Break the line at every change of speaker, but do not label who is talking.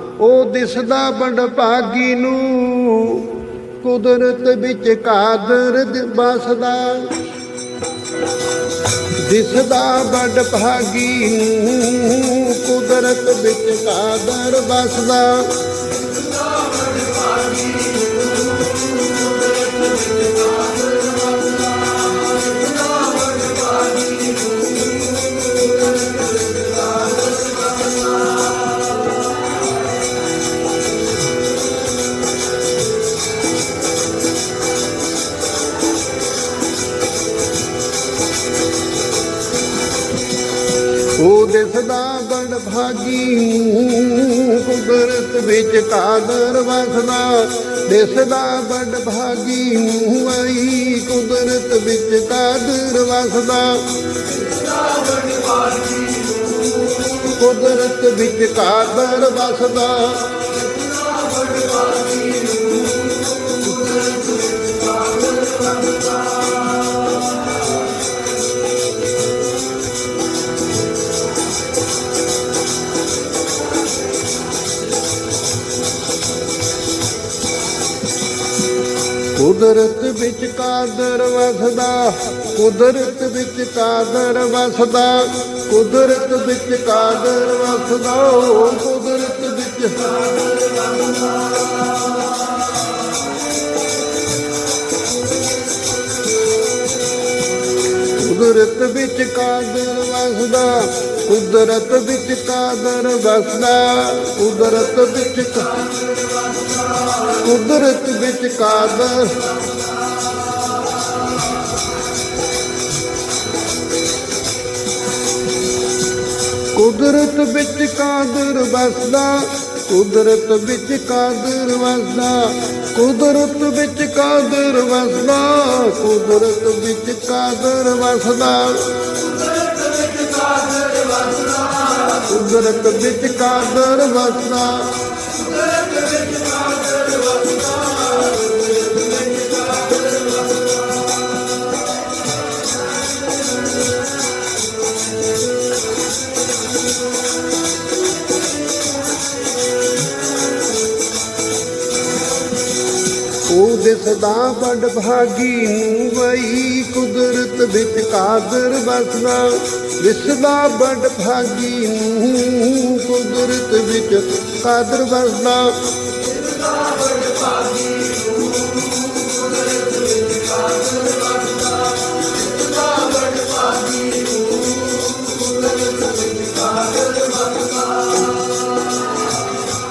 ਉਹ ਦਿਸਦਾ ਬੜ ਭਾਗੀ ਨੂੰ, ਕੁਦਰਤ ਵਿੱਚ ਕਾਦਰ ਬਸਦਾ। ਦਿਸਦਾ ਬੜ ਭਾਗੀ ਨੂੰ, ਕੁਦਰਤ ਵਿੱਚ ਕਾਦਰ ਬਸਦਾ। ਦਿਸਦਾ ਬੜ ਭਾਗੀ ਕੁਦਰਤ ਵਿੱਚ ਕਾਦਰ ਵਸਦਾ। ਦਿਸਦਾ ਬੜ ਭਾਗੀ ਨੂੰ ਆਈ ਕੁਦਰਤ ਵਿੱਚ ਕਾਦਰ ਵਸਦਾ। ਕੁਦਰਤ ਵਿੱਚ ਕਾਦਰ ਵਸਦਾ। ਕੁਦਰਤ ਵਿੱਚ ਕਾਦਰ ਵਸਦਾ, ਕੁਦਰਤ ਵਿੱਚ ਕਾਦਰ ਵਸਦਾ, ਕੁਦਰਤ ਵਿੱਚ ਕਾਦਰ ਵਸਦਾ ਓ ਕੁਦਰਤ ਵਿੱਚ ਕੁਦਰਤ ਵਿੱਚ ਕਾਦਰ ਵਸਦਾ, ਕੁਦਰਤ ਵਿੱਚ ਕਾਦਰ ਵਸਦਾ, ਕੁਦਰਤ ਵਿੱਚ ਕਾਦਰ ਕੁਦਰਤ ਵਿੱਚ ਕਾਦਰ। ਕੁਦਰਤ ਵਿੱਚ ਕਾਦਰ ਵਸਦਾ, ਕੁਦਰਤ ਵਿੱਚ ਕਾਦਰ ਵਸਦਾ, ਕੁਦਰਤ ਵਿੱਚ ਕਾਦਰ ਵਸਦਾ, ਕੁਦਰਤ ਵਿੱਚ ਕਾਦਰ ਵਸਦਾ। ਕੁਦਰਤ ਵਿੱਚ ਕਾਦਰ ਵਸਦਾ। ਉਹ ਦਿਸਦਾ ਬੜ ਭਾਗੀ ਨੂੰ ਵਈ, ਕੁਦਰਤ ਵਿੱਚ ਕਾਦਰ ਵਸਦਾ। ਦਿਸਦਾ ਬੜ ਭਾਗੀ ਨੂੰ ਕੁਦਰਤ ਵਿੱਚ ਕਾਦਰ ਵਸਦਾ।